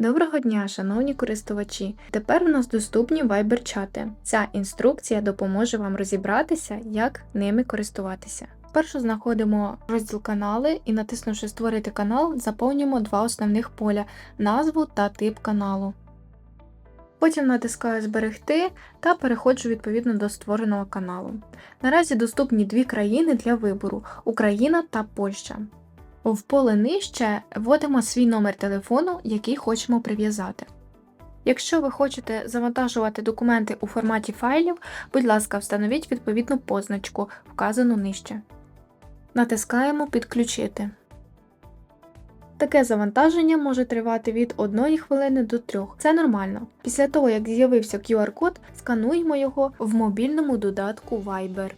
Доброго дня, шановні користувачі! Тепер у нас доступні Viber-чати. Ця інструкція допоможе вам розібратися, як ними користуватися. Спершу знаходимо розділ канали і, натиснувши Створити канал, заповнюємо два основних поля назву та тип каналу. Потім натискаю Зберегти та переходжу відповідно до створеного каналу. Наразі доступні дві країни для вибору Україна та Польща. В поле нижче вводимо свій номер телефону, який хочемо прив'язати. Якщо ви хочете завантажувати документи у форматі файлів, будь ласка, встановіть відповідну позначку, вказану нижче. Натискаємо Підключити. Таке завантаження може тривати від 1 хвилини до 3. Це нормально. Після того, як з'явився QR-код, скануємо його в мобільному додатку Viber.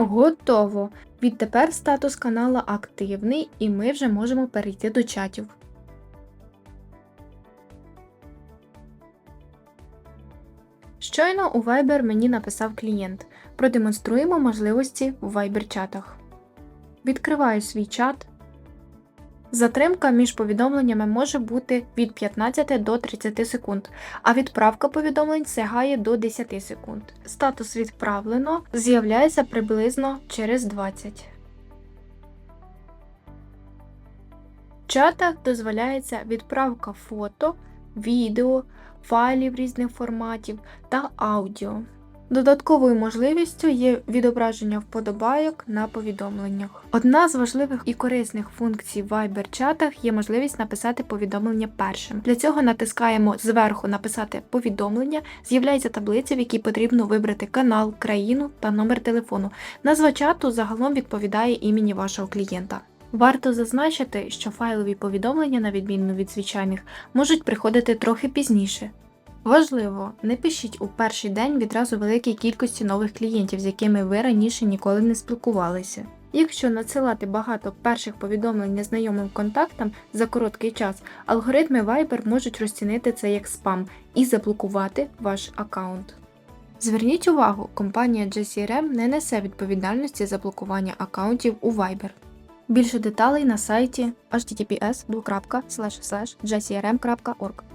Готово! Відтепер статус канала активний і ми вже можемо перейти до чатів. Щойно у Viber мені написав клієнт. Продемонструємо можливості в Viber-чатах. Відкриваю свій чат. Затримка між повідомленнями може бути від 15 до 30 секунд, а відправка повідомлень сягає до 10 секунд. Статус відправлено з'являється приблизно через 20. В чатах дозволяється відправка фото, відео, файлів різних форматів та аудіо. Додатковою можливістю є відображення вподобайок на повідомленнях. Одна з важливих і корисних функцій в Viber-чатах є можливість написати повідомлення першим. Для цього натискаємо зверху Написати повідомлення, з'являється таблиця, в якій потрібно вибрати канал, країну та номер телефону. Назва чату загалом відповідає імені вашого клієнта. Варто зазначити, що файлові повідомлення, на відміну від звичайних, можуть приходити трохи пізніше. Важливо, не пишіть у перший день відразу великій кількості нових клієнтів, з якими ви раніше ніколи не спілкувалися. Якщо надсилати багато перших повідомлень незнайомим контактам за короткий час, алгоритми Viber можуть розцінити це як спам і заблокувати ваш аккаунт. Зверніть увагу, компанія GCRM не несе відповідальності за блокування аккаунтів у Viber. Більше деталей на сайті https://jcrm.org.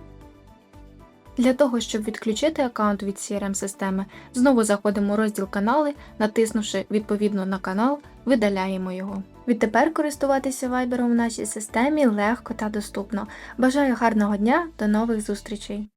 Для того, щоб відключити аккаунт від CRM-системи, знову заходимо у розділ канали, натиснувши відповідно на канал, видаляємо його. Відтепер користуватися Viber в нашій системі легко та доступно. Бажаю гарного дня, до нових зустрічей!